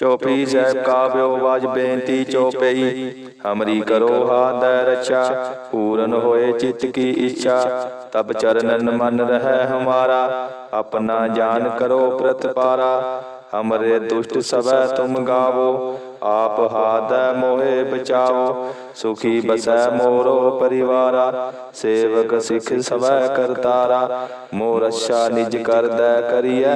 ਚੋਪੀ ਸਾਹਿਬ ਕਾਵਿਓ ਵਾਜ ਬੇਨਤੀ ਚੋਪਈ ਹਮਰੀ ਕਰੋ ਹਾਦੈ ਰਛਾ। ਪੂਰਨ ਹੋਏ ਚਿਤ ਕੀ ਇੱਛਾ। ਤਬ ਚਰਨਨ ਮਨ ਰਹਿ ਹਮਾਰਾ। ਆਪਣਾ ਜਾਨ ਕਰੋ ਪ੍ਰਤਪਾਰਾ। ਹਮਰੇ ਦੁਸ਼ਟ ਸਵੈ ਤੁਮ ਗਾਵੋ, ਆਪ ਹਾਦੈ ਮੋਹਿ ਬਚਾਓ, ਸੁਖੀ ਬਸੈ ਮੋਰੋ ਪਰਿਵਾਰਾ, ਸੇਵਕ ਸਿਖ ਸਵੈ ਕਰਤਾਰਾ ਮੋਰ ਅੱਛਾ ਨਿਜ ਕਰਦੈ ਕਰੀਐ,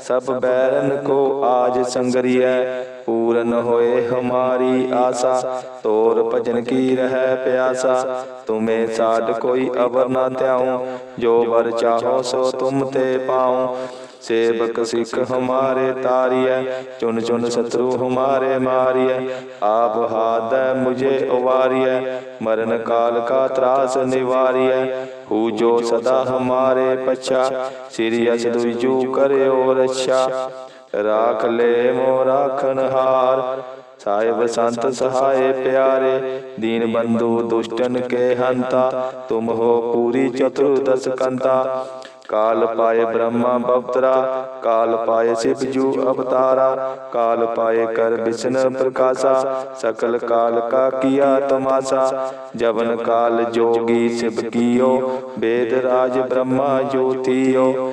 ਸਭ ਬੈਰਨ ਕੋ ਆਜ ਸੰਗਰੀਐ, ਪੂਰਨ ਹੋਏ ਹਮਾਰੀ ਆਸਾ, ਤੋਰ ਭਜਨ ਕੀ ਰਹਿ ਪਿਆਸਾ, ਤੁਮੇ ਸਾਡ ਕੋਈ ਅਵਰ ਨਾ ਧਿਆਉ, ਜੋ ਵਰ ਚਾਹੋ ਸੋ ਤੁਮ ਤੇ ਪਾਉ ਸੇਵਕ ਸਿੱਖ ਹਮਾਰੇ ਤਾਰੀਐ ਚੁਨ ਚੁਨ ਸਤਰੂ ਹਮਾਰੇ ਮਾਰੀਐ। ਆਪ ਹਾਦੈ ਮੁਝੇ ਉਵਾਰੀਐ। ਮਰਨ ਕਾਲ ਕਾ ਤਰਾਸ ਨਿਵਾਰੀਐ। ਹੂ ਜੋ ਸਦਾ ਹਮਾਰੇ ਪਛਾ। ਸਿਰਿ ਅਸ ਦੁਜੂ ਕਰਿਓ ਰੱਛਾ ਰਾਖ ਲੈ ਮੋ ਰਾਖਨ ਹਾਰ ਸਾਹਿਬ ਸੰਤ ਸਹਾਏ ਪਿਆਰੇ। ਦੀਨ ਬੰਧੂ ਦੁਸ਼ਟਨ ਕੇ ਹੰਤਾ। ਤੁਮ ਹੋ ਪੂਰੀ ਚਤੁਰ ਦਸ ਕੰਤਾ ਕਾਲ ਪਾਏ ਬ੍ਰਹਮਾ ਬਵਤਰਾ ਕਾਲ ਪਾਏ ਸਿਵ ਜੂ ਅਵਤਾਰਾ, ਕਾਲ ਪਾਏ ਕਰ ਵਿਸ਼ਨ ਪ੍ਰਕਾਸ਼ਾ, ਸਕਲ ਕਾਲ ਕਾ ਕੀਆ ਤਮਾਸਾ, ਜਵਨ ਕਾਲ ਜੋਗੀ ਸਿਵ ਕੀਓ, ਵੇਦ ਰਾਜ ਬ੍ਰਹਮਾ ਜੋਤੀਓ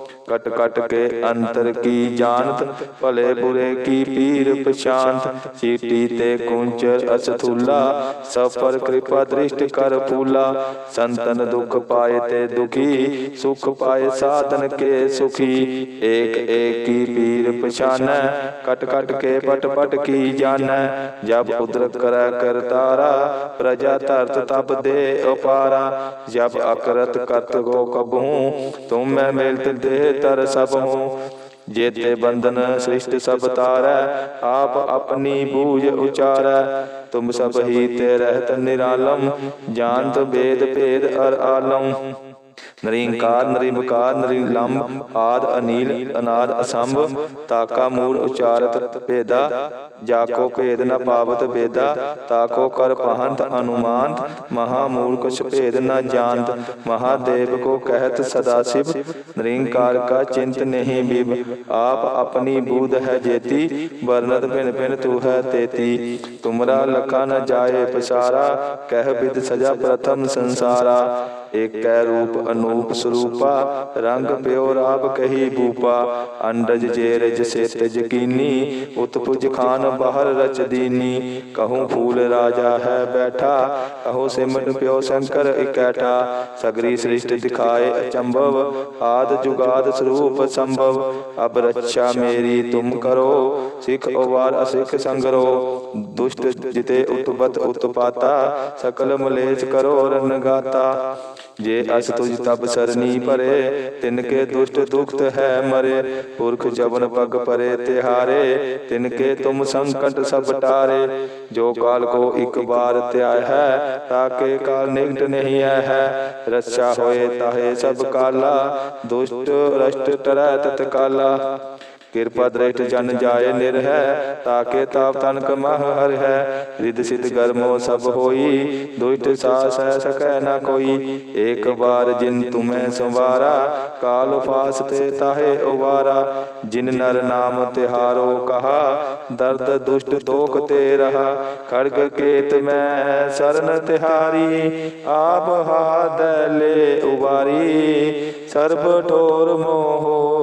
ਕਟ ਕਟ ਕੇ ਅੰਤਰ ਕੀ ਜਾਣਤ, ਭਲੇ ਬੁਰੇ ਕੀ ਪੀਰ ਪਛਾਨਤ ਸੀਟੀ ਤੇ ਕੁੰਚਰ ਅਸਥੂਲਾ, ਸਫਰ ਕਿਰਪਾ ਦ੍ਰਿਸ਼ਟ ਕਰ ਪੂਲਾ ਸੰਤਨ ਦੁਖ ਪਾਏ ਤੇ ਦੁਖੀ, ਸੁਖ ਪਾਏ ਸਾਧਨ ਕੇ ਸੁਖੀ। ਏਕ ਏਕ ਕੀ ਪੀਰ ਪਛਾਨੈ, ਕਟ ਕਟ ਕੇ ਪਟ ਪਟ ਕੀ ਜਾਣੈ। ਜਬ ਉਦਰਕ ਕਰੈ ਕਰਤਾਰਾ ਪ੍ਰਜਾ ਧਰਤ ਤਬ ਦੇ ਅਪਾਰਾ। ਜਬ ਅਕਰਤ ਕਰਤ ਗੋ ਕਬਹੂ, ਤੁਮ ਮੈਂ ਮਿਲਤ ਦੇ ਤਰ ਸਭ ਹੂੰ। ਜੇਤੇ ਬੰਧਨ ਸ੍ਰਿਸ਼ਟ ਸਭ ਤਾਰੈ, ਆਪ ਆਪਣੀ ਬੂਝ ਉਚਾਰੈ। ਤੁਮ ਸਭ ਹੀ ਤੇ ਰਹਿਤ ਨਿਰਾਲਮ, ਜਾਣਤ ਵੇਦ ਭੇਦ ਅਰ ਆਲਮ। ਨਰਿੰਕਾਰ ਨਰਿਮਕਾਰ ਨਰਿਲੰਮ ਆਦ ਅਨੀਲ ਅਨਾਦ ਅਸੰਭ ਤਾਕਾ ਮੂਲ ਉਚਾਰਤ ਭੇਦਾ ਜਾਕੋ ਭੇਦ ਨ ਪਾਵਤ ਵੇਦਾ ਤਾਕੋ ਕਰ ਪਹੰਤ ਅਨੁਮਾਨਤ ਮਹਾ ਮੂਲ ਕੁਛ ਭੇਦ ਨ ਜਾਣਤ ਮਹਾਦੇਵ ਕੋ ਕਹਿਤ ਸਦਾ ਸਿਵ ਨਰਿੰਕਾਰ ਕਾ ਚਿੰਤ ਨਹੀਂ ਬਿਬ ਆਪ ਆਪਣੀ ਬੂਧ ਹੈ ਜੇਤੀ ਵਰਨਤ ਭਿਨ ਭਿਨ ਤੂ ਹੈ ਤੇਤੀ ਤੁਮਰਾ ਲਖਾ ਨ ਜਾਏ ਪਸਾਰਾ ਕਹਿ ਬਿਦ ਸਜਾ ਪ੍ਰਥਮ ਸੰਸਾਰਾ। ਏਕੈ ਰੂਪ ਅਨੂਪ ਸਰੂਪਾ, ਰੰਗ ਪਿਓ ਰਾਬ ਕਹੀ ਬੂਪਾ, ਅੰਡਜ ਜੇਰਜ ਸੇਤ ਜਕੀਨੀ ਉਤਪੁਜ ਖਾਨ ਬਾਹਰ ਰਚ ਦੀਨੀ, ਕਹੂੰ ਫੂਲ ਰਾਜਾ ਹੈ ਬੈਠਾ, ਕਹੋ ਸਿਮਟ ਪਿਓ ਸ਼ੰਕਰ ਇਕੈਠਾ, ਸਗਰੀ ਸ੍ਰਿਸ਼ਟ ਦਿਖਾਏ ਅਚੰਭਵ, ਆਦ ਜੁਗਾਦ ਸਰੂਪ ਸੰਭਵ, ਅਬ ਰੱਛਾ ਮੇਰੀ ਤੁਮ ਕਰੋ, ਸਿਖ ਉਵਾਰ ਅਸਿਖ ਸੰਗਰੋ, ਦੁਸ਼ਟ ਜਿਤੇ ਉਤਪਤ ਉਤਪਾਤਾ, ਸਕਲ ਮਲੇਸ਼ ਕਰੋ ਰਨਗਾਤਾ ਜੇ ਅਸ ਤੁਜ ਤਬ ਸਰਨੀ ਭਰੇ ਤਿਨ ਕੇ ਦੁਸ਼ਟ ਦੁਖਤ ਹੈ ਮਰੇ ਪੁਰਖ ਜਵਨ ਪਗ ਪਰੇ ਤਿਹਾਰੇ ਤਿਨ ਕੇ ਤੁਮ ਸੰਕਟ ਸਭ ਟਾਰੇ ਜੋ ਕਾਲ ਕੋ ਇੱਕ ਬਾਰ ਧਿਆਇ ਹੈ ਤਾਕੇ ਕਾਲ ਨਿਕਟ ਨਹੀਂ ਆਇ ਹੈ ਰੱਛਾ ਹੋਏ ਤਾਹੇ ਸਭ ਕਾਲਾ ਦੁਸ਼ਟ ਰਸ਼ਟ ਟਰੈ ਤਤ ਕਾਲਾ। ਕਿਰਪਾ ਦ੍ਰਿਸ਼ਟ ਜਨ ਜਾਏ ਨਿਰਹਿ, ਤਾਕੇ ਤਾਪ ਤਨ ਕਮਹ ਹਰਿ ਹੈ ਰਿਦ ਸਿਧ ਗਰਮੋ ਸਭ ਹੋਈ, ਦੁਸ਼ਟ ਸਾਸ ਹੈ ਸਕੈ ਨਾ ਕੋਈ। ਏਕ ਬਾਰ ਜਿਨ ਤੁਮੈ ਸੰਵਾਰਾ, ਕਾਲ ਫਾਸ ਤੇ ਤਾਹੇ ਉਵਾਰਾ। ਜਿਨ ਨਰ ਨਾਮ ਤਿਹਾਰੋ ਕਹਾ, ਦਰਦ ਦੁਸ਼ਟ ਦੋਖ ਤੇ ਰਹਾ। ਖੜਗ ਕੇਤ ਮੈਂ ਸਰਨ ਤਿਹਾਰੀ, ਆਪ ਹਾਦ ਲੈ ਉਵਾਰੀ। ਸਰਬ ਠੋਰ ਮੋਹ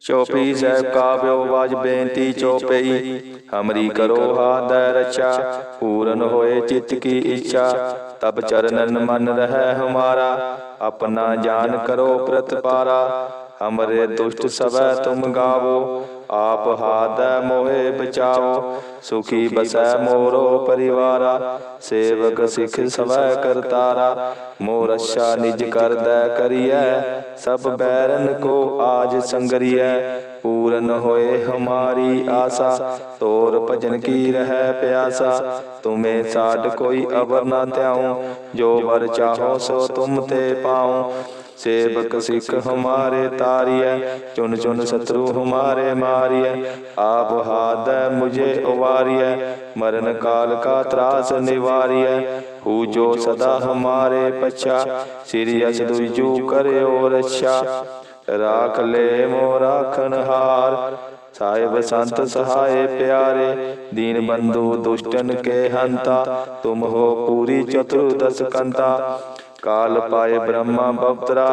ਚੋਪੀ ਸਾਹਿਬ ਕਾਵਿਓ ਵਾਜ ਬੇਨਤੀ ਚੋਪਈ। ਹਮਰੀ ਕਰੋ ਹਾਦੈ ਰਛਾ। ਪੂਰਨ ਹੋਏ ਚਿਤ ਕੀ ਇੱਛਾ। ਤਬ ਚਰਨਨ ਮਨ ਰਹਿ ਹਮਾਰਾ। ਆਪਣਾ ਜਾਨ ਕਰੋ ਪ੍ਰਤਪਾਰਾ। ਹਮਰੇ ਦੁਸ਼ਟ ਸਵੈ ਤੁਮ ਗਾਵੋ। ਆਪ ਹਾਦੈ ਮੋਹਿ ਬਚਾਓ, ਸੁਖੀ ਬਸੈ ਮੋਰੋ ਪਰਿਵਾਰਾ, ਸੇਵਕ ਸਿਖ ਸਵੈ ਕਰਤਾਰਾ, ਮੋਰ ਅੱਛਾ ਨਿਜ ਕਰਦੈ ਕਰੀਐ, ਸਭ ਬੈਰਨ ਕੋ ਆਜ ਸੰਗਰੀਐ, ਪੂਰਨ ਹੋਏ ਹਮਾਰੀ ਆਸਾ, ਤੋਰ ਭਜਨ ਕੀ ਰਹਿ ਪਿਆਸਾ, ਤੁਮੇ ਸਾਡ ਕੋਈ ਅਵਰ ਨਾ ਧਿਆਉ, ਜੋ ਵਰ ਚਾਹੋ ਸੋ ਤੁਮ ਤੇ ਪਾਉ ਸੇਵਕ ਸਿੱਖ ਹਮਾਰੇ ਤਾਰੀਐ ਚੁਨ ਚੁਨ ਸਤਰੂ ਹਮਾਰੇ ਮਾਰੀਐ। ਆਪ ਹਾਦੈ ਮੁਝੇ ਉਵਾਰੀਐ। ਮਰਨ ਕਾਲ ਕਾ ਤਰਾਸ ਨਿਵਾਰੀਐ। ਹੂ ਜੋ ਸਦਾ ਹਮਾਰੇ ਪਛਾ। ਸ੍ਰੀ ਅਸ ਦੁਜੂ ਕਰਿਓ ਰੱਛਾ ਰਾਖ ਲੈ ਮੋ ਰਾਖਨ ਹਾਰ। ਸਾਹਿਬ ਸੰਤ ਸਹਾਏ ਪਿਆਰੇ। ਦੀਨ ਬੰਧੂ ਦੁਸ਼ਟਨ ਕੇ ਹੰਤਾ। ਤੁਮ ਹੋ ਪੂਰੀ ਚਤੁਰ ਦਸ ਕੰਤਾ ਕਾਲ ਪਾਏ ਬ੍ਰਹਮਾ ਬਵਤਰਾ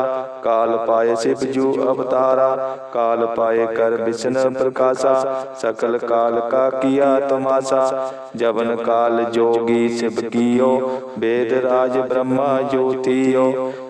ਕਾਲ ਪਾਏ ਸਿਵ ਜੂ ਅਵਤਾਰਾ ਕਾਲ ਪਾਏ ਕਰ ਵਿਸ਼ਨ ਪ੍ਰਕਾਸ਼ਾ ਸਕਲ ਕਾਲ ਕਾ ਕੀਆ ਤਮਾਸਾ ਜਵਨ ਕਾਲ ਜੋਗੀ ਸਿਵ ਕੀਓ ਵੇਦ ਰਾਜ ਬ੍ਰਹਮਾ ਜੋਤੀਓ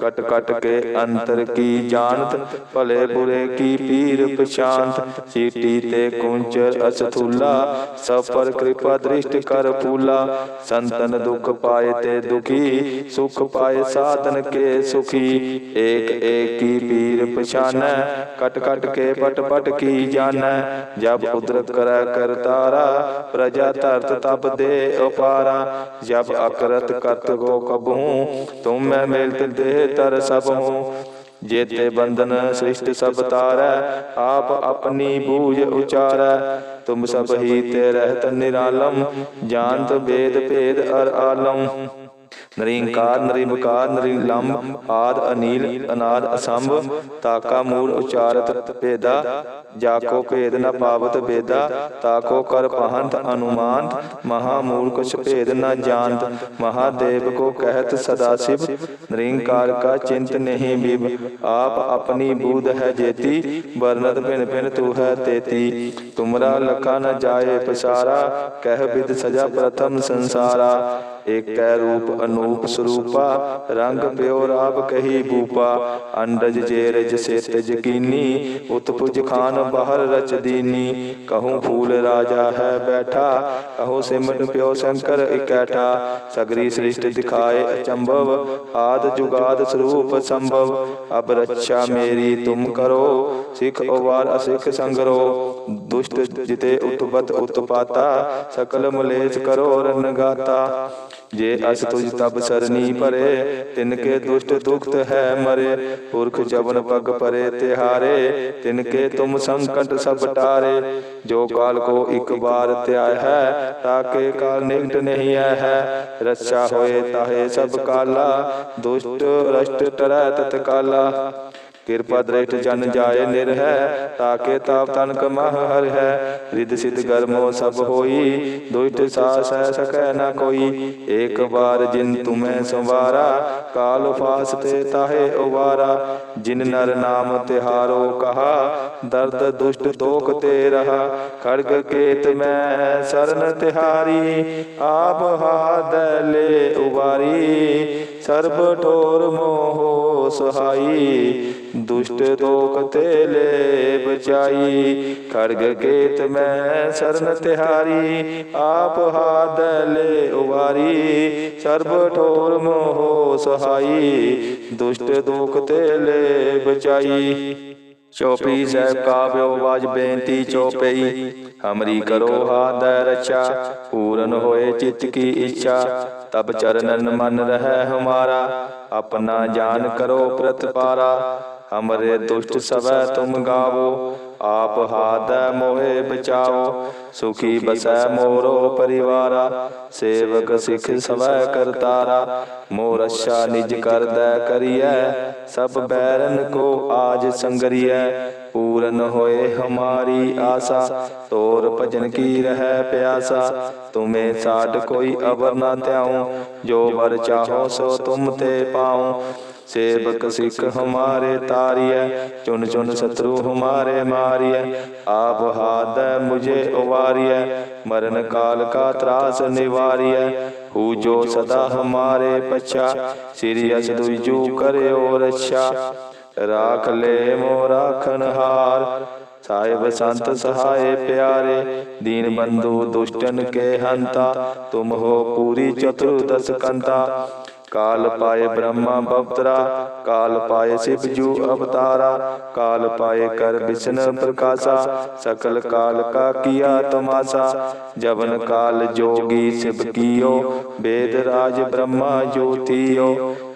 ਕਟ ਕਟ ਕੇ ਅੰਤਰ ਕੀ ਜਾਣਤ, ਭਲੇ ਬੁਰੇ ਕੀ ਪੀਰ ਪਛਾਨਤ ਸੀਟੀ ਤੇ ਕੁੰਚਰ ਅਸਥੂਲਾ ਸਭ ਕਿਰਪਾ ਦ੍ਰਿਸ਼ਟ ਕਰ ਫੂਲਾ, ਸੰਤਨ ਦੁਖ ਪਾਏ ਤੇ ਦੁਖੀ, ਸੁਖ ਪਾਏ ਸਾਧਨ ਕੇ ਸੁਖੀ, ਏਕ ਏਕ ਕੀ ਪੀਰ ਪਛਾਨੈ, ਕਟ ਕਟ ਕੇ ਪਟ ਪਟ ਕੀ ਜਾਣੈ ਜਬ ਕੁਦਰਤ ਕਰੈ ਕਰਤਾਰਾ ਪ੍ਰਜਾ ਧਰਤ ਤਬ ਦੇ ਉਪਾਰਾ ਜਬ ਅਕਰਤ ਕਰਤ ਗੋ ਕਬਹੂ ਤੁਮ ਮੈਂ ਮਿਲਤ ਦੇ ਤਰ ਸਭ ਹੂੰ। ਜੇਤੇ ਬੰਧਨ ਸ੍ਰਿਸ਼ਟ ਸਭ ਤਾਰੈ, ਆਪ ਆਪਣੀ ਬੂਝ ਉਚਾਰੈ। ਤੁਮ ਸਭ ਹੀ ਤੇ ਰਹਿਤ ਨਿਰਾਲਮ, ਜਾਣਤ ਵੇਦ ਭੇਦ ਅਰ ਆਲਮ। ਨਰਿੰਕਾਰ ਨਰਿਮਕਾਰ ਨਰਿਲੰਮ ਆਦ ਅਨੀਲ ਅਨਾਦ ਅਸੰਭ ਤਾਕਾ ਮੂਲ ਉਚਾਰਤ ਭੇਦਾ ਜਾਕੋ ਭੇਦ ਨ ਪਾਵਤ ਬੇਦਾ ਤਾਕੋ ਕਰ ਪਹੰਤ ਅਨੁਮਾਨ ਮਹਾ ਮੂਲ ਕੁਛ ਭੇਦ ਨ ਜਾਣਤ ਮਹਾਦੇਵ ਕੋ ਕਹਿਤ ਸਦਾ ਸਿਵ ਨਰਿੰਕਾਰ ਕਾ ਚਿੰਤ ਨਹੀਂ ਬਿਬ ਆਪ ਆਪਣੀ ਬੂਧ ਹੈ ਜੇਤੀ ਵਰਨਤ ਭਿਨ ਭਿਨ ਤੂ ਹੈ ਤੇਤੀ ਤੁਮਰਾ ਲਖਾ ਨ ਜਾਏ ਪਸਾਰਾ ਕਹਿ ਬਿਦ ਸਜਾ ਪ੍ਰਥਮ ਸੰਸਾਰਾ ਏਕੈ ਰੂਪ ਅਨੂਪ ਸਰੂਪਾ, ਰੰਗ ਪਿਓ ਰਾਬ ਕਹੀ ਬੂਪਾ, ਅੰਡਜ ਜੇ ਸੇਤ ਜਕੀਨੀ ਉਤਪੁਜ ਖਾਨ ਬਾਹਰ ਰਚ ਦੀਨੀ, ਕਹੂੰ ਫੂਲ ਰਾਜਾ ਹੈ ਬੈਠਾ, ਕਹੋ ਸਿਮਟ ਪਿਓ ਸ਼ੰਕਰ ਇਕੈਠਾ, ਸਗਰੀ ਸ੍ਰਿਸ਼ਟ ਦਿਖਾਏ ਅਚੰਭਵ, ਆਦ ਜੁਗਾਦ ਸਰੂਪ ਸੰਭਵ, ਅਬ ਰੱਛਾ ਮੇਰੀ ਤੁਮ ਕਰੋ, ਸਿਖ ਉਵਾਰ ਅਸਿਖ ਸੰਗਰੋ, ਦੁਸ਼ਟ ਜਿਤੇ ਉਤਪਤ ਉਤਪਾਤਾ, ਸਕਲ ਮਲੇਸ਼ ਕਰੋ ਰਨਗਾਤਾ ਜੇ ਅਸ ਤੁਜ ਤਬ ਸਰਨੀ ਭਰੇ ਤਿਨ ਕੇ ਦੁਸ਼ਟ ਦੁਖਤ ਹੈ ਮਰੇ, ਪੁਰਖ ਜਵਨ ਪਗ ਪਰੇ ਤਿਹਾਰੇ, ਤਿਨ ਕੇ ਤੁਮ ਸੰਕਟ ਸਭ ਟਾਰੇ। ਜੋ ਕਾਲ ਕੋ ਇੱਕ ਬਾਰ ਧਿਆਇ ਹੈ ਤਾਕੇ ਕਾਲ ਨਿਕਟ ਨਹੀਂ ਹੈ। ਰੱਛਾ ਹੋਏ ਤਾਹੇ ਸਭ ਕਾਲਾ, ਦੁਸ਼ਟ ਰਸ਼ਟ ਟਰੈ ਤਤਕਾਲਾ। ਕਿਰਪਾ ਦ੍ਰਿਸ਼ਟ ਜਨ ਜਾਏ ਨਿਰਹਿ, ਤਾਕੇ ਤਾਪ ਤਨਕ ਮਹ ਹਰ ਹੈ ਰਿਦ ਸਿਧ ਗਰਮੋ ਸਭ ਹੋਈ, ਦੁਸ਼ਟ ਸਾਸ ਹੈ ਸਕੈ ਨਾ ਕੋਈ। ਏਕ ਬਾਰ ਜਿਨ ਤੁਮੈ ਸੰਵਾਰਾ, ਕਾਲ ਫਾਸ ਤੇ ਤਾਹੇ ਉਵਾਰਾ। ਜਿਨ ਨਰ ਨਾਮ ਤਿਹਾਰੋ ਕਹਾ, ਦਰਦ ਦੁਸ਼ਟ ਤੋਕ ਤੇ ਰਹਾ। ਖੜਗ ਕੇਤ ਮੈਂ ਸਰਨ ਤਿਹਾਰੀ, ਆਪ ਹਾਦ ਲੈ ਉਵਾਰੀ। ਸਰਬ ਠੋਰ ਮੋਹ ਸਹਾਈ ਦੁਸ਼ਟ ਦੋਖ ਤੇ ਲੈ ਬਚਾਈ ਖੜਗ ਕੇਤ ਮੈਂ ਸਰਨ ਤਿਹਾਰੀ, ਆਪ ਹਾਦ ਲੈ ਉਵਾਰੀ। ਸਰਬ ਠੋਰ ਮੋਹ ਸਹਾਈ, ਦੁਸ਼ਟ ਦੋਖ ਤੇ ਬਚਾਈ ਚੋਪੀ ਸਾਹਿਬ ਕਾਵਿਓ ਬਾਜ ਬੇਨਤੀ ਚੋਪਈ, ਹਮਰੀ ਕਰੋ ਹਾਦੈ ਰਚਾ ਪੂਰਨ ਹੋਏ ਚਿਤ ਕੀ ਇੱਛਾ। ਤਬ ਚਰਨਨ ਮਨ ਰਹਿ ਹਮਾਰਾ, ਆਪਣਾ ਜਾਨ ਕਰੋ ਪ੍ਰਤਪਾਰਾ। ਹਮਰੇ ਦੁਸ਼ਟ ਸਭੈ ਤੁਮ ਗਾਵੋ, ਆਪ ਹਾਦੈ ਮੋਹਿ ਬਚਾਓ ਸੁਖੀ ਬਸੈ ਮੋਰੋ ਪਰਿਵਾਰਾ, ਸੇਵਕ ਸਿਖ ਸਵੈ ਕਰਤਾਰਾ, ਮੋਰ ਅਸ਼ਾ ਨਿਜ ਕਰਦੈ ਕਰੀਐ, ਸਭ ਬੈਰਨ ਕੋ ਆਜ ਸੰਗਰੀਐ, ਪੂਰਨ ਹੋਏ ਹਮਾਰੀ ਆਸਾ, ਤੋਰ ਭਜਨ ਕੀ ਰਹੈ ਪਿਆਸਾ, ਤੁਮੇ ਸਾਡ ਕੋਈ ਅਵਰ ਨਾ ਧਿਆਉ, ਜੋ ਵਰ ਚਾਹੋ ਸੋ ਤੁਮ ਤੇ ਪਾਉ। ਸੇਵਕ ਸਿੱਖ ਹਮਾਰੇ ਤਾਰੀਐ ਚੁਨ ਚੁਨ ਸਤਰੂ ਹਮਾਰੇ ਮਾਰੀਐ, ਆਪ ਹਾਦੈ ਮੁਝੇ ਉਵਾਰੀਐ, ਮਰਨ ਕਾਲ ਕਾ ਤਰਾਸ ਨਿਵਾਰੀਐ, ਹੂ ਜੋ ਸਦਾ ਹਮਾਰੇ ਪਛਾ, ਸ੍ਰੀ ਅਸ ਦੁਜੂ ਕਰਿਓ ਰੱਛਾ। ਰਾਖ ਲੈ ਮੋ ਰਾਖਨਹਾਰ ਸਾਹਿਬ ਸੰਤ ਸਹਾਏ ਪਿਆਰੇ, ਦੀਨ ਬੰਧੂ ਦੁਸ਼ਟਨ ਕੇ ਹੰਤਾ, ਤੁਮ ਹੋ ਪੂਰੀ ਚਤੁਰ ਦਸ ਕੰਤਾ। ਕਾਲ ਪਾਏ ਬ੍ਰਹਮਾ ਬਵਤਰਾ ਕਾਲ ਪਾਏ ਸਿਵ ਜੂ ਅਵਤਾਰਾ ਕਾਲ ਪਾਏ ਕਰ ਵਿਸ਼ਨ ਪ੍ਰਕਾਸ਼ਾ ਸਕਲ ਕਾਲ ਕਾ ਕੀਆ ਤਮਾਸਾ ਜਵਨ ਕਾਲ ਜੋਗੀ ਸਿਵ ਕੀਓ ਵੇਦ ਰਾਜ ਬ੍ਰਹਮਾ ਜੋਤੀਓ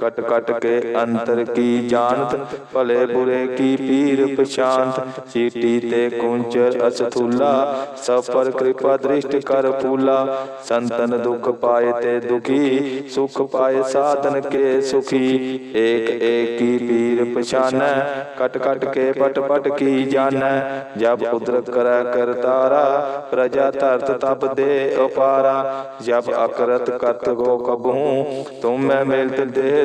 ਕਟ ਕਟ ਕੇ ਅੰਤਰ ਕੀ ਜਾਣਤ, ਭਲੇ ਬੁਰੇ ਕੀ ਪੀਰ ਪਛਾਨਤ ਸੀਟੀ ਤੇ ਕੁੰਚਰ ਅਸਥੂਲਾ ਸਭ ਪਰ ਕਿਰਪਾ ਦ੍ਰਿਸ਼ਟ ਕਰ ਫੂਲਾ। ਸੰਤਨ ਦੁਖ ਪਾਏ ਤੇ ਦੁਖੀ, ਸੁਖ ਪਾਏ ਸਾਧਨ ਕੇ ਸੁਖੀ। ਏਕ ਏਕ ਕੀ ਪੀਰ ਪਛਾਨੈ, ਕਟ ਕਟ ਕੇ ਪਟ ਪਟ ਕੀ ਜਾਣੈ। ਜਬ ਉਦਰਕ ਕਰੈ ਕਰਤਾਰਾ ਪ੍ਰਜਾ ਧਰਤ ਤਬ ਦੇ ਉਪਾਰਾ। ਜਬ ਅਕਰਤ ਕਰਤ ਕੋ ਕਬਹੂ, ਤੁਮ ਮੈਂ ਮਿਲਤ ਦੇ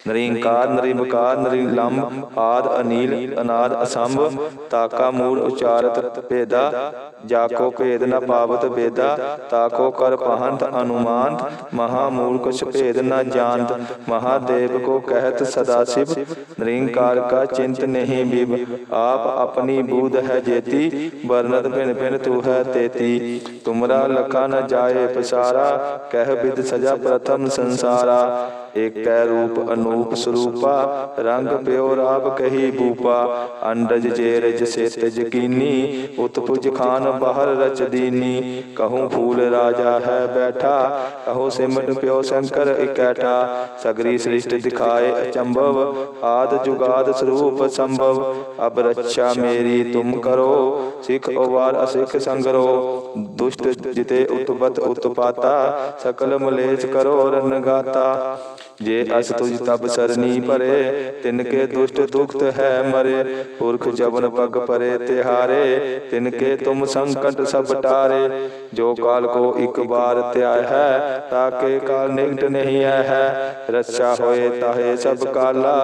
ਨਰਿੰਕਾਰ ਨਰਿਮਕਾਰ ਨਰਿਲੰਮ ਆਦ ਅਨੀਲ ਅਨਾਦ ਅਸੰਭ ਤਾਕਾ ਮੂਲ ਉਚਾਰਤ ਭੇਦਾ ਜਾਕੋ ਭੇਦ ਨ ਪਾਵਤ ਬੇਦਾ ਤਾਕੋ ਕਰ ਪਹੰਤ ਅਨੁਮਾਨਤ ਮਹਾ ਮੂਲ ਕੁਛ ਭੇਦ ਨ ਜਾਣਤ ਮਹਾਦੇਵ ਕੋ ਕਹਿਤ ਸਦਾ ਸਿਵ ਨਰਿੰਕਾਰ ਕਾ ਚਿੰਤ ਨਹੀਂ ਬਿਬ ਆਪ ਆਪਣੀ ਬੂਧ ਹੈ ਜੇਤੀ ਵਰਨਤ ਭਿਨ ਭਿਨ ਤੂ ਹੈ ਤੇਤੀ ਤੁਮਰਾ ਲਖਾ ਨ ਜਾਏ ਪਸਾਰਾ ਕਹਿ ਬਿਦ ਸਜਾ ਪ੍ਰਥਮ ਸੰਸਾਰਾ ਏਕੈ ਰੂਪ ਅਨੂਪ ਸਰੂਪਾ, ਰੰਗ ਪਿਓ ਰਾਬ ਕਹੀ ਬੂਪਾ, ਅੰਡਜ ਜੇਰਜ ਸੇਤ ਜਕੀਨੀ ਉਤਪੁਜ ਖਾਨ ਬਾਹਰ ਰਚ ਦੀਨੀ। ਕਹੂੰ ਫੂਲ ਰਾਜਾ ਹੈ ਬੈਠਾ, ਕਹੋ ਸਿਮਟ ਪਿਓ ਸ਼ੰਕਰ ਇਕੈਠਾ। ਸਗਰੀ ਸ੍ਰਿਸ਼ਟ ਦਿਖਾਏ ਅਚੰਭਵ, ਆਦ ਜੁਗਾਦ ਸਰੂਪ ਸੰਭਵ। ਅਬ ਰੱਛਾ ਮੇਰੀ ਤੁਮ ਕਰੋ, ਸਿੱਖ ਉਵਾਰ ਅਸਿੱਖ ਸੰਗਰੋ। ਦੁਸ਼ਟ ਜਿਤੇ ਉਤਪਤ ਉਤਪਾਤਾ, ਸਕਲ ਮਲੇਸ਼ ਕਰੋ ਰਨਗਾਤਾ ਜੇ ਅਸ ਤੁਜ ਤਬ ਸਰਨੀ ਭਰੇ ਤਿਨ ਕੇ ਦੁਸ਼ਟ ਦੁਖਤ ਹੈ ਮਰੇ ਪੁਰਖ ਜਵਨ ਪਗ ਪਰੇ ਤਿਹਾਰੇ ਤਿਨ ਕੇ ਤੁਮ ਸੰਕਟ ਸਭ ਟਾਰੇ ਜੋ ਕਾਲ ਕੋ ਇੱਕ ਬਾਰ ਧਿਆਇ ਹੈ ਤਾਕੇ ਕਾਲ ਨਿਕਟ ਨਹੀਂ ਆਇ ਹੈ ਰੱਛਾ ਹੋਏ ਤਾਹੇ ਸਭ ਕਾਲਾ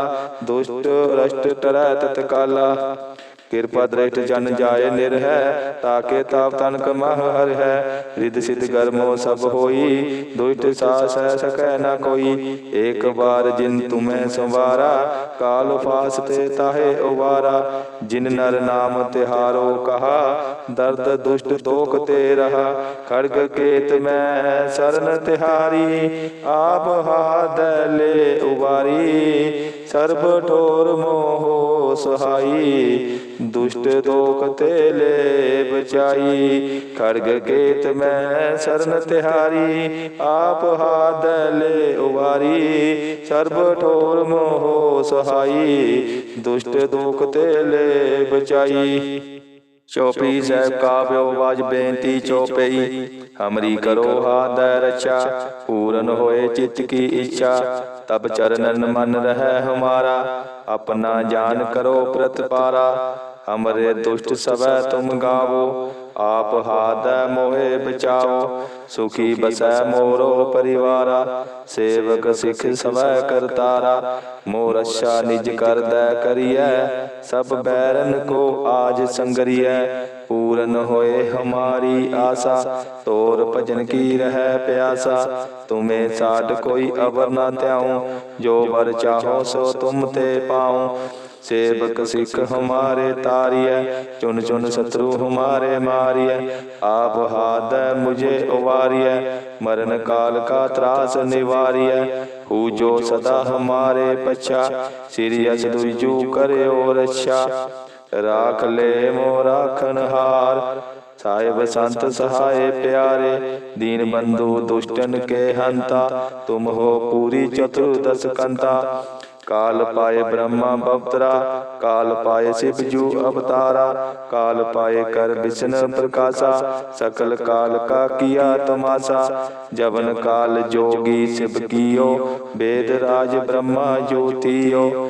ਦੁਸ਼ਟ ਰਸ਼ਟ ਟਰੈ ਤਤ ਕਾਲਾ। ਕਿਰਪਾ ਦ੍ਰਿਸ਼ਟ ਜਨ ਜਾਏ ਨਿਰ ਹੈ ਤਾਕੇ ਤਾਪ ਤਨ ਕਮਹ ਹਰ ਹੈ। ਰਿਦ ਸਿਧ ਗਰਮੋ ਸਭ ਹੋਈ ਦੁਸ਼ਟ ਸਾਸ ਹੈ ਸਕੈ ਨਾ ਕੋਈ। ਏਕ ਬਾਰ ਜਿਨ ਤੁਮੈ ਸੰਵਾਰਾ ਕਾਲ ਫਾਸ ਤੇ ਤਾਹੇ ਉਵਾਰਾ। ਜਿਨ ਨਰ ਨਾਮ ਤਿਹਾਰੋ ਕਹਾ ਦਰਦ ਦੁਸ਼ਟ ਤੋਕ ਤੇ ਰਹਾ। ਖੜਗ ਕੇਤ ਮੈਂ ਸਰਨ ਤਿਹਾਰੀ। ਆਪ ਹਾਦ ਲੈ ਉਵਾਰੀ। ਸਰਬ ਠੋਰ ਮੋਹ ਸਹਾਈ। ਦੁਸ਼ਟ ਦੋਖ ਤੇ ਲੈ ਬਚਾਈ ਖੜਗ ਕੇਤ ਮੈਂ ਸਰਨ ਤਿਹਾਰੀ, ਆਪ ਹਾਦਲੇ ਉਵਾਰੀ। ਸਰਬ ਠੋਰ ਮੋਹ ਸਹਾਈ, ਦੁਸ਼ਟ ਦੋਖ ਤੇ ਲੈ ਬਚਾਈ ਚੋਪਈ ਸਾਹਿਬ ਕਾਵਿਓ ਬਾਜ ਬੇਨਤੀ ਚੋਪਈ। ਹਮਰੀ ਕਰੋ ਹਾਦ ਰਚਾ। ਪੂਰਨ ਹੋਏ ਚਿੱਤ ਕੀ ਇੱਛਾ। ਤਬ ਚਰਨਨ ਮਨ ਰਹਿ ਹਮਾਰਾ। ਆਪਣਾ ਜਾਨ ਕਰੋ ਪ੍ਰਤਪਾਰਾ। ਹਮਰੇ ਦੁਸ਼ਟ ਸਵੈ ਤੁਮ ਗਾਵੋ। ਆਪ ਹਾਦੈ ਮੋਹਿ ਬਚਾਓ, ਸੁਖੀ ਬਸੈ ਮੋਰੋ ਪਰਿਵਾਰਾ, ਸੇਵਕ ਸਿਖ ਸਵੈ ਕਰਤਾਰਾ, ਮੋਰ ਅੱਛਾ ਨਿਜ ਕਰਦੈ ਕਰੀਐ, ਸਭ ਬੈਰਨ ਕੋ ਆਜ ਸੰਗਰੀਐ, ਪੂਰਨ ਹੋਏ ਹਮਾਰੀ ਆਸਾ, ਤੋਰ ਭਜਨ ਕੀ ਰਹਿ ਪਿਆਸਾ, ਤੁਮੇ ਸਾਡ ਕੋਈ ਅਵਰ ਨਾ ਧਿਆਉ, ਜੋ ਵਰ ਚਾਹੋ ਸੋ ਤੁਮ ਤੇ ਪਾਉ ਸੇਵਕ ਸਿੱਖ ਹਮਾਰੇ ਤਾਰੀਐ ਚੁਨ ਚੁਨ ਸਤਰੂ ਹਮਾਰੇ ਮਾਰੀਐ। ਆਪ ਹਾਦੈ ਮੁਝੇ ਉਵਾਰੀਐ। ਮਰਨ ਕਾਲ ਕਾ ਤਰਾਸ ਨਿਵਾਰੀਐ। ਹੂ ਜੋ ਸਦਾ ਹਮਾਰੇ ਪਛਾ। ਸ੍ਰੀ ਅਸ ਦੁਜੂ ਕਰਿਓ ਰੱਛਾ। ਰਾਖ ਲੈ ਮੋ ਰਾਖਨ ਹਾਰ ਸਾਹਿਬ ਸੰਤ ਸਹਾਏ ਪਿਆਰੇ। ਦੀਨ ਬੰਧੂ ਦੁਸ਼ਟਨ ਕੇ ਹੰਤਾ ਤੁਮ ਹੋ ਪੂਰੀ ਚਤੁਰ ਦਸ ਕੰਤਾ। ਕਾਲ ਪਾਏ ਬ੍ਰਹਮਾ ਬਵਤਰਾ ਕਾਲ ਪਾਏ ਸਿਵ ਜੂ ਅਵਤਾਰਾ, ਕਾਲ ਪਾਏ ਕਰ ਵਿਸ਼ਨ ਪ੍ਰਕਾਸ਼ਾ, ਸਕਲ ਕਾਲ ਕਾ ਕੀਆ ਤਮਾਸ਼ਾ, ਜਵਨ ਕਾਲ ਜੋਗੀ ਸਿਵ ਕੀਓ, ਵੇਦ ਰਾਜ ਬ੍ਰਹਮਾ ਜੋਤੀਓ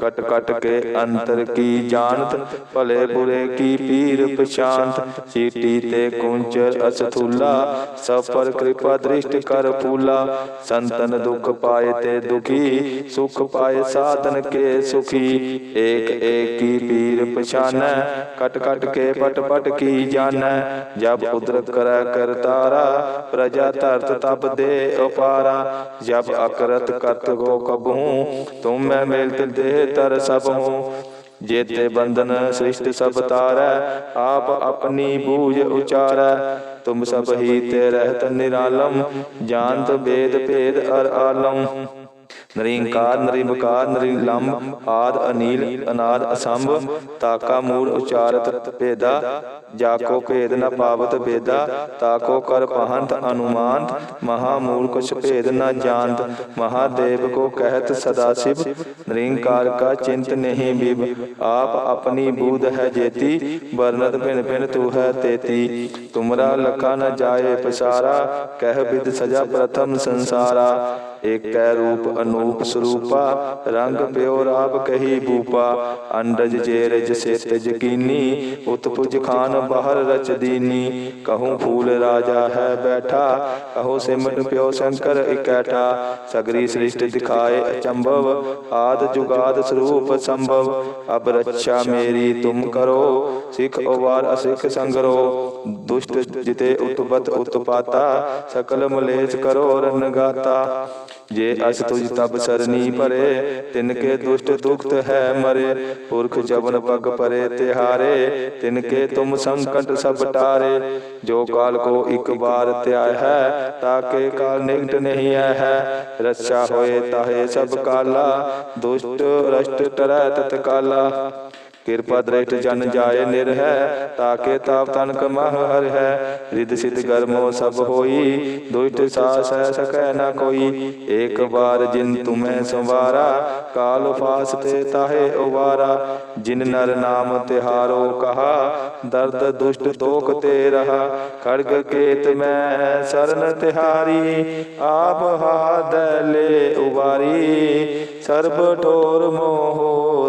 ਕਟ ਕਟ ਕੇ ਅੰਤਰ ਕੀ ਜਾਣਤ, ਭਲੇ ਬੁਰੇ ਕੀ ਪੀਰ ਪਛਾਨਤ ਸੀਟੀ ਤੇ ਕੁੰਚਰ ਅਸਥੂਲਾ, ਸਫਰ ਕਿਰਪਾ ਦ੍ਰਿਸ਼ਟ ਕਰ ਪੂਲਾ ਸੰਤਨ ਦੁਖ ਪਾਏ ਤੇ ਦੁਖੀ, ਸੁਖ ਪਾਏ ਸਾਧਨ ਕੇ ਸੁਖੀ। ਏਕ ਏਕ ਕੀ ਪੀਰ ਪਛਾਨੈ, ਕਟ ਕਟ ਕੇ ਪਟ ਪਟ ਕੀ ਜਾਣੈ ਜਬ ਕੁਦਰਤ ਕਰੈ ਕਰਤਾਰਾ ਪ੍ਰਜਾ ਧਰਤ ਤਪ ਦੇ ਉਪਾਰਾ। ਜਬ ਅਕਰਤ ਕਰਤ ਗੋ ਕਬਹੂ, ਤੁਮ ਮੈਂ ਮਿਲਤ ਦੇਹ ਤਰ ਸਭ ਹੂੰ। ਜੇਤੇ ਬੰਧਨ ਸ੍ਰਿਸ਼ਟ ਸਭ ਤਾਰੈ, ਆਪ ਆਪਣੀ ਬੂਝ ਉਚਾਰੈ। ਤੁਮ ਸਭ ਹੀ ਤੇ ਰਹਿਤ ਨਿਰਾਲਮ, ਜਾਣਤ ਭੇਦ ਭੇਦ ਅਰ ਆਲਮ। ਨਰਿੰਕਾਰ ਨਰਿਮਕਾਰ ਨਰਿਲੰਮ ਆਦ, ਅਨੀਲ, ਅਨਾਦ, ਅਸੰਭ, ਤਾਕਾ ਮੂੜ ਉਚਾਰਤ, ਭੇਦਾ, ਜਾਕੋ, ਭੇਦ, ਨ ਪਾਵਤ ਬੇਦਾ ਤਾਕੋ, ਕਰ, ਪਹੰਤ, ਅਨੁਮਾਨਤ, ਮਹਾ, ਮੂਲ, ਕੁਛ ਭੇਦ, ਨ ਜਾਣਤ ਮਹਾਦੇਵ ਕੋ ਕਹਿਤ, ਸਦਾ ਸਿਵ ਨਰਿੰਕਾਰ ਕਾ ਚਿੰਤ ਨਹੀਂ ਬਿਬ ਆਪ ਆਪਣੀ ਬੂਧ ਹੈ ਜੇਤੀ ਵਰਨਤ ਭਿਨ ਭਿਨ ਤੂ ਹੈ ਤੇਤੀ, ਤੁਮਰਾ ਲਖਾ ਨ ਜਾਏ ਪਸਾਰਾ, ਕਹਿ ਬਿਦ ਸਜਾ ਪ੍ਰਥਮ ਸੰਸਾਰਾ ਏਕੈ ਰੂਪ ਅਨੂਪ ਸਰੂਪਾ, ਰੰਗ ਪਿਓ ਰਾਪ ਕਹੀ ਬੂਪਾ, ਅੰਡਜ ਜੇ ਰਜ ਜਕੀਨੀ ਉਤਪੁਜ ਖਾਨ ਬਾਹਰ ਰਚ ਦੀਨੀ, ਕਹੂੰ ਫੂਲ ਰਾਜਾ ਹੈ ਬੈਠਾ, ਕਹੋ ਸਿਮਟ ਪਿਓ ਸ਼ੰਕਰ ਇਕੈਠਾ, ਸਗਰੀ ਸ੍ਰਿਸ਼ਟ ਦਿਖਾਏ ਅਚੰਭਵ, ਆਦ ਜੁਗਾਦ ਸਰੂਪ ਸੰਭਵ ਅਬ ਰੱਛਾ ਮੇਰੀ ਤੁਮ ਕਰੋ, ਸਿੱਖ ਉਵਾਰ ਅਸਿੱਖ ਸੰਗਰੋ, ਦੁਸ਼ਟ ਜਿਤੇ ਉਤਪਤ ਉਤਪਾਤਾ, ਸਕਲ ਮਲੇਸ਼ ਕਰੋ ਰਨਗਾਤਾ ਜੇ ਅਸ ਤੁਜ ਤਬ ਸਰਨੀ ਭਰੇ ਤਿਨ ਕੇ ਦੁਸ਼ਟ ਦੁਖਤ ਹੈ ਮਰੇ ਪੁਰਖ ਜਬਨ ਪਗ ਪਰੇ ਤਿਹਾਰੇ ਤਿਨ ਕੇ ਤੁਮ ਸੰਕਟ ਸਭ ਟਾਰੇ ਜੋ ਕਾਲ ਕੋ ਇੱਕ ਬਾਰ ਧਿਆਇ ਹੈ ਤਾਕੇ ਕਾਲ ਨਿਕਟ ਨਹੀਂ ਹੈ ਹੈ ਰੱਛਾ ਹੋਏ ਤਾਹੇ ਸਭ ਕਾਲਾ ਦੁਸ਼ਟ ਰਸ਼ਟ ਟਰੈ ਤਤ ਕਾਲਾ। ਕਿਰਪਾ ਦ੍ਰਿਸ਼ਟ ਜਨ ਜਾਏ ਨਿਰ ਹੈ ਤਾਕੇ ਤਾਪ ਤਨ ਕਮਹ ਹਰ ਹੈ। ਰਿਦ ਸਿਧ ਗਰਮੋ ਸਭ ਹੋਈ ਦੁਸ਼ਟ ਸਾਸ ਹੈ ਸਕੈ ਨਾ ਕੋਈ। ਏਕ ਬਾਰ ਜਿਨ ਤੁਮੈ ਸੰਵਾਰਾ ਕਾਲ ਫਾਸ ਤੇ ਤਾਹੇ ਉਵਾਰਾ। ਜਿਨ ਨਰ ਨਾਮ ਤਿਹਾਰੋ ਕਹਾ ਦਰਦ ਦੁਸ਼ਟ ਤੋਕ ਤੇ ਰਹਾ। ਖੜਗ ਕੇਤ ਮੈਂ ਸਰਨ ਤਿਹਾਰੀ। ਆਪ ਹਾਦ ਲੈ ਉਵਾਰੀ। ਸਰਬ ਠੋਰ ਮੋਹ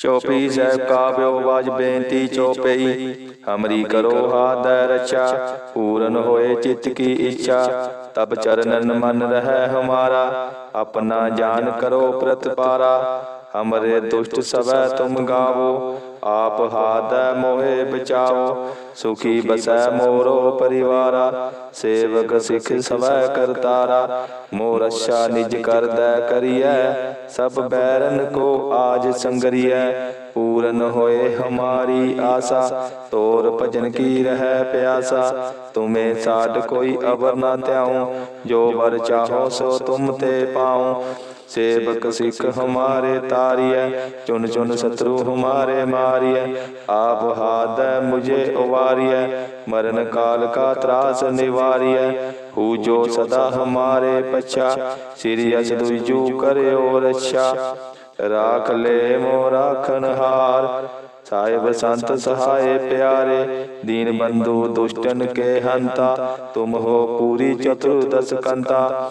ਚੌਪਈ ਸਾਹਿਬ ਕਾਵਿਓ ਬਾਜ ਬੇਨਤੀ ਚੌਪਈ। ਹਮਰੀ ਕਰੋ ਹਾਦੈ ਰਚਾ ਪੂਰਨ ਹੋਏ ਚਿਤ ਕੀ ਇੱਛਾ। ਤਬ ਚਰਨਨ ਮਨ ਰਹਿ ਹਮਾਰਾ, ਆਪਣਾ ਜਾਨ ਕਰੋ ਪ੍ਰਤਪਾਰਾ। ਹਮਰੇ ਦੁਸ਼ਟ ਸਵੈ ਤੁਮ ਗਾਵੋ, ਆਪ ਹਾਦੈ ਮੋਹਿ ਬਚਾਓ, ਸੁਖੀ ਬਸੈ ਮੋਰੋ ਪਰਿਵਾਰਾ, ਸੇਵਕ ਸਿਖ ਸਵੈ ਕਰਤਾਰਾ ਮੋਰ ਅੱਛਾ ਨਿਜ ਕਰਦੈ ਕਰੀਐ, ਸਭ ਬੈਰਨ ਕੋ ਆਜ ਸੰਗਰੀਐ, ਪੂਰਨ ਹੋਏ ਹਮਾਰੀ ਆਸਾ, ਤੋਰ ਭਜਨ ਕੀ ਰਹਿ ਪਿਆਸਾ, ਤੁਮੇ ਸਾਡ ਕੋਈ ਅਵਰ ਨਾ ਧਿਆਉ, ਜੋ ਵਰ ਚਾਹੋ ਸੋ ਤੁਮ ਤੇ ਪਾਉ ਸੇਵਕ ਸਿੱਖ ਹਮਾਰੇ ਤਾਰੀਐ ਚੁਨ ਚੁਨ ਸਤਰੂ ਹਮਾਰੇ ਮਾਰੀਐ, ਆਪ ਹਾਦੈ ਮੁਝੇ ਉਵਾਰੀਐ, ਮਰਨ ਕਾਲ ਕਾ ਤਰਾਸ ਨਿਵਾਰੀਐ, ਹੂ ਜੋ ਸਦਾ ਹਮਾਰੇ ਪਛਾ, ਸ੍ਰੀ ਅਸ ਦੁਜੂ ਕਰਿਓ ਰੱਛਾ। ਰਾਖ ਲੈ ਮੋ ਰਾਖਨਹਾਰ ਸਾਹਿਬ ਸੰਤ ਸਹਾਏ ਪਿਆਰੇ, ਦੀਨ ਬੰਧੂ ਦੁਸ਼ਟਨ ਕੇ ਹੰਤਾ, ਤੁਮ ਹੋ ਪੂਰੀ ਚਤੁਰਦਸ ਕੰਤਾ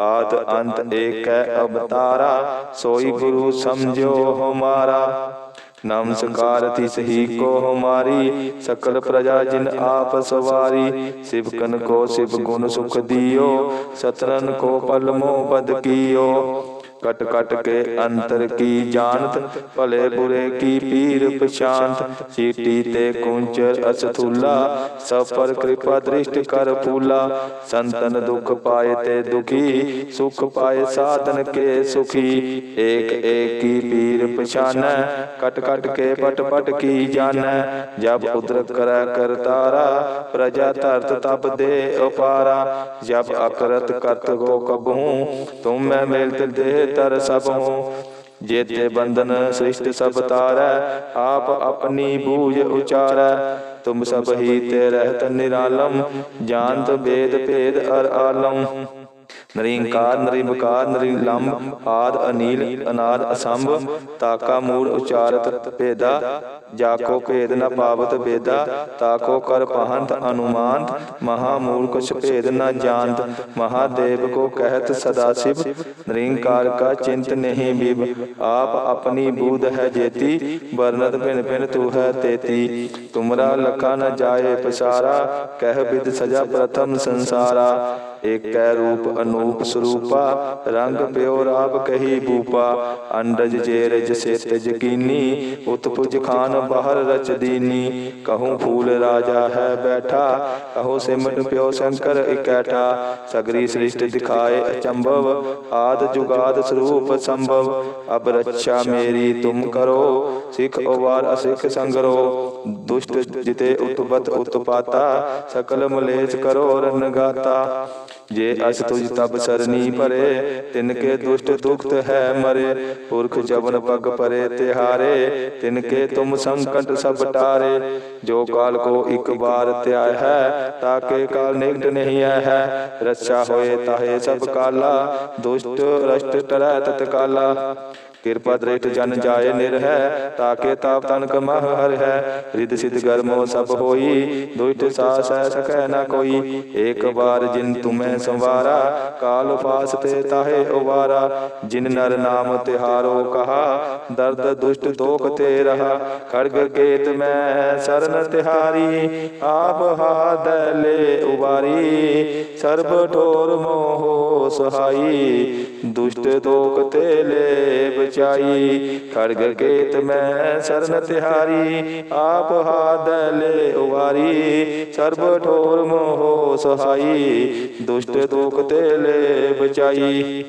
ਆਦ ਅੰਤ ਏਕੈ ਅਵਤਾਰਾ, ਸੋਈ ਗੁਰੂ ਸਮਝੋ ਹਮਾਰਾ। ਨਮਸਕਾਰ ਤਿਸ ਹੀ ਕੋ ਹਮਾਰੀ, ਸਕਲ ਪ੍ਰਜਾ ਜਿਨ ਆਪ ਸਵਾਰੀ। ਸਿਵਕਨ ਕੋ ਸਿਵ ਗੁਣ ਸੁਖ ਦਿਓ ਸਤਰਨ ਕੋ ਪਲ ਮੋ ਬਦ ਕੀਓ। ਕਟ ਕਟ ਕੇ ਅੰਤਰ ਕੀ ਜਾਣਤ, ਭਲੇ ਬੁਰੇ ਕੀ ਪੀਰ ਪਛਾਨਤ ਸੀਟੀ ਤੇ ਕੁੰਚਰ ਅਸਥੂਲਾ ਸਭ ਪਰ ਕਿਰਪਾ ਦ੍ਰਿਸ਼ਟ ਕਰ ਫੂਲਾ। ਸੰਤਨ ਦੁਖ ਪਾਏ ਤੇ ਦੁਖੀ, ਸੁਖ ਪਾਏ ਸਾਧਨ ਕੇ ਸੁਖੀ। ਏਕ ਏਕ ਪੀਰ ਪਛਾਨੈ, ਕਟ ਕਟ ਕੇ ਪਟ ਪਟ ਕੀ ਜਾਣੈ। ਜਬ ਉਦਰਕ ਕਰੈ ਕਰਤਾਰਾ ਪ੍ਰਜਾ ਧਰਤ ਤਪ ਦੇ ਉਪਾਰਾ। ਜਬ ਅਕਰਤ ਕਰਤ ਗੋ ਕਬਹੂ, ਤੁਮ ਮੈਂ ਮਿਲਤ ਦੇ ਤਰ ਸਭ ਹੂੰ ਜੇਤੇ ਬੰਧਨ ਸ੍ਰਿਸ਼ਟ ਸਭ ਤਾਰੈ, ਆਪ ਆਪਣੀ ਬੂਝ ਉਚਾਰੈ। ਤੁਮ ਸਭ ਹੀ ਤੇ ਰਹਿਤ ਨਿਰਾਲਮ, ਜਾਣਤ ਭੇਦ ਭੇਦ ਅਰ ਆਲਮ। ਨਰਿੰਕਾਰ ਨਰਿਮਕਾਰ ਨਰਿਲੰਮ ਆਦ, ਅਨੀਲ, ਅਨਾਦ, ਅਸੰਭ, ਤਾਕਾ, ਮੂੜ, ਉਚਾਰਤ, ਭੇਦਾ, ਜਾਕੋ, ਭੇਦ, ਨ ਪਾਵਤ ਬੇਦਾ ਤਾਕੋ, ਕਰ, ਪਹੰਤ, ਅਨੁਮਾਨਤ, ਮਹਾ, ਮੂਲ, ਕੁਛ ਭੇਦ, ਨ ਜਾਣਤ, ਮਹਾਦੇਵ ਕੋ ਕਹਿਤ ਸਦਾ ਸਿਵ, ਨਰਿੰਕਾਰ ਕਾ ਚਿੰਤ ਨਹੀਂ ਬਿਬ ਆਪ ਆਪਣੀ ਬੂਧ ਹੈ ਜੇਤੀ ਵਰਨਤ ਭਿਨ ਭਿਨ ਤੂ ਹੈ ਤੇਤੀ, ਤੁਮਰਾ ਲਖਾ ਨ ਜਾਏ ਪਸਾਰਾ, ਕਹਿ ਬਿਦ ਸਜਾ ਪ੍ਰਥਮ ਸੰਸਾਰਾ ਏਕੈ ਰੂਪ ਅਨੂਪ ਸਰੂਪਾ, ਰੰਗ ਪਿਓ ਰਾਬ ਕਹੀ ਬੂਪਾ। ਅੰਡਜ ਜੇ ਰਜ ਸੇਤ ਜਕੀਨੀ ਉਤਪੁਜ ਖਾਨ ਬਾਹਰ ਰਚ ਦੀਨੀ। ਕਹੂੰ ਫੂਲ ਰਾਜਾ ਹੈ ਬੈਠਾ, ਕਹੋ ਸਿਮਟ ਪਿਓ ਸ਼ੰਕਰ ਇਕੈਠਾ। ਸਗਰੀ ਸ੍ਰਿਸ਼ਟ ਦਿਖਾਏ ਅਚੰਭਵ, ਆਦ ਜੁਗਾਦ ਸਰੂਪ ਸੰਭਵ। ਅਬ ਰੱਛਾ ਮੇਰੀ ਤੁਮ ਕਰੋ, ਸਿੱਖ ਉਵਾਰ ਅਸਿੱਖ ਸੰਗਰੋ। ਦੁਸ਼ਟ ਜਿਤੇ ਉਤਪਤ ਉਤਪਾਤਾ, ਸਕਲ ਮਲੇਸ਼ ਕਰੋ ਰਨਗਾਤਾ ਜੇ ਅਸ ਤੁਜ ਤਬ ਸਰਨੀ ਭਰੇ ਤਿਨ ਕੇ ਦੁਸ਼ਟ ਦੁਖਤ ਹੈ ਮਰੇ। ਪੁਰਖ ਜਵਨ ਪਗ ਪਰੇ ਤਿਹਾਰੇ, ਤਿਨ ਕੇ ਤੁਮ ਸੰਕਟ ਸਭ ਟਾਰੇ। ਜੋ ਕਾਲ ਕੋ ਇੱਕ ਵਾਰ ਧਿਆਇ ਹੈ ਤਾਕੇ ਕਾਲ ਨਿਕਟ ਨਹੀਂ ਆਇ ਹੈ। ਰੱਛਾ ਹੋਏ ਤਾਹੇ ਸਭ ਕਾਲਾ, ਦੁਸ਼ਟ ਰਸ਼ਟ ਟਰੈ ਤਤ ਕਾਲਾ ਕਿਰਪਾ ਦ੍ਰਿਸ਼ਟ ਜਨ ਜਾਏ ਨਿਰ ਹੈ, ਤਾਕੇ ਤਾਪ ਤਨ ਕਮਹ ਹਰ ਹੈ। ਰਿਦ ਸਿਧ ਗਰਮੋ ਸਭ ਹੋਈ ਦੁਸ਼ਟ ਸਾਸ ਹੈ, ਸਕੈ ਨਾ ਕੋਈ। ਏਕ ਵਾਰ ਜਿਨ ਤੁਮੈ ਸੰਵਾਰਾ, ਕਾਲ ਫਾਸ ਤੇ ਤਾਹੇ ਉਵਾਰਾ। ਜਿਨ ਨਰ ਨਾਮ ਤਿਹਾਰੋ ਕਹਾ, ਦਰਦ ਦੁਸ਼ਟ ਦੋਖ ਤੇ ਰਹਾ। ਖੜਗ ਕੇਤ ਮੈਂ ਸਰਨ ਤਿਹਾਰੀ, ਆਪ ਹਾਦ ਲੈ ਉਵਾਰੀ। ਸਰਬ ਠੋਰ ਮੋਹ ਸਹਾਈ ਦੁਸ਼ਟ ਦੋਖ ਤੇ ਬਚਾਈ ਖੜਗ ਕੇਤ ਮੈਂ ਸਰਨ ਤਿਹਾਰੀ। ਆਪ ਹਾਦਲੇ ਉਵਾਰੀ। ਸਰਬ ਠੋਰ ਮੋਹ ਸਹਾਈ। ਦੁਸ਼ਟ ਦੋਖ ਤੇ ਲੈ ਬਚਾਈ